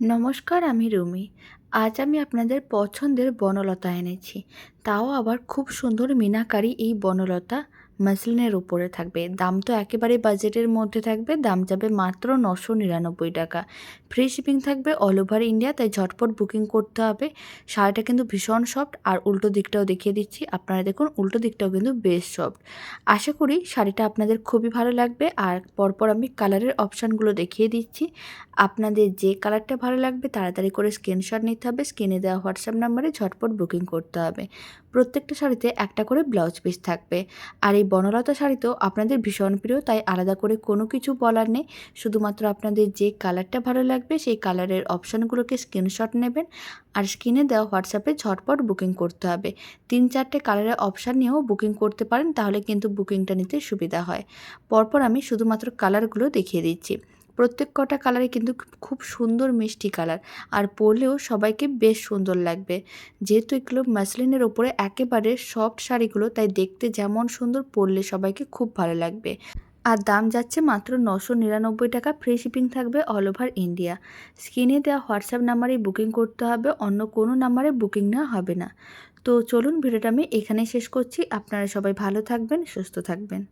নমস্কার, আমি রুমি। আজ আমি আপনাদের পছন্দের বনলতা এনেছি। তাও আবার খুব সুন্দর মিনাকারী এই বনলতা মাসলিনের উপরে থাকবে। দাম তো একেবারে বাজেটের মধ্যে থাকবে। দাম যাবে মাত্র নশো নিরানব্বই টাকা। ফ্রি শিপিং থাকবে অল ওভার ইন্ডিয়া, তাই ঝটপট বুকিং করতে হবে। শাড়িটা কিন্তু ভীষণ সফট। আর উল্টো দিকটাও দেখিয়ে দিচ্ছি। আপনারা দেখুন, উল্টো দিকটাও কিন্তু বেশ সফট। আশা করি শাড়িটা আপনাদের খুবই ভালো লাগবে। আর পরপর আমি কালারের অপশানগুলো দেখিয়ে দিচ্ছি। আপনাদের যে কালারটা ভালো লাগবে, তাড়াতাড়ি করে স্ক্রিনশট নিতে হবে। স্ক্রিনে দেওয়া হোয়াটসঅ্যাপ নাম্বারে ঝটপট বুকিং করতে হবে। প্রত্যেকটা শাড়িতে একটা করে ব্লাউজ পিস থাকবে। আর এই বনলতা শাড়ি তো আপনাদের ভীষণ প্রিয়, তাই আলাদা করে কোনো কিছু বলার নেই। শুধুমাত্র আপনাদের যে কালারটা ভালো লাগবে, সেই কালারের অপশানগুলোকে স্ক্রিনশট নেবেন আর স্ক্রিনে দেওয়া হোয়াটসঅ্যাপে ঝটপট বুকিং করতে হবে। তিন চারটে কালারের অপশান নিয়েও বুকিং করতে পারেন, তাহলে কিন্তু বুকিংটা নিতে সুবিধা হয়। পরপর আমি শুধুমাত্র কালারগুলো দেখিয়ে দিচ্ছি। প্রত্যেক কটা কালারে কিন্তু খুব সুন্দর মিষ্টি কালার। আর পরলেও সবাইকে বেশ সুন্দর লাগবে। যেহেতু এগুলো মাসলিনের ওপরে একেবারে সফট শাড়িগুলো, তাই দেখতে যেমন সুন্দর, পরলে সবাইকে খুব ভালো লাগবে। আর দাম যাচ্ছে মাত্র নশো নিরানব্বই টাকা, ফ্রি শিপিং থাকবে অল ওভার ইন্ডিয়া। স্ক্রিনে দেওয়া হোয়াটসঅ্যাপ নাম্বারেই বুকিং করতে হবে, অন্য কোনো নাম্বারে বুকিং নেওয়া হবে না। তো চলুন, ভিডিওটা আমি এখানেই শেষ করছি। আপনারা সবাই ভালো থাকবেন, সুস্থ থাকবেন।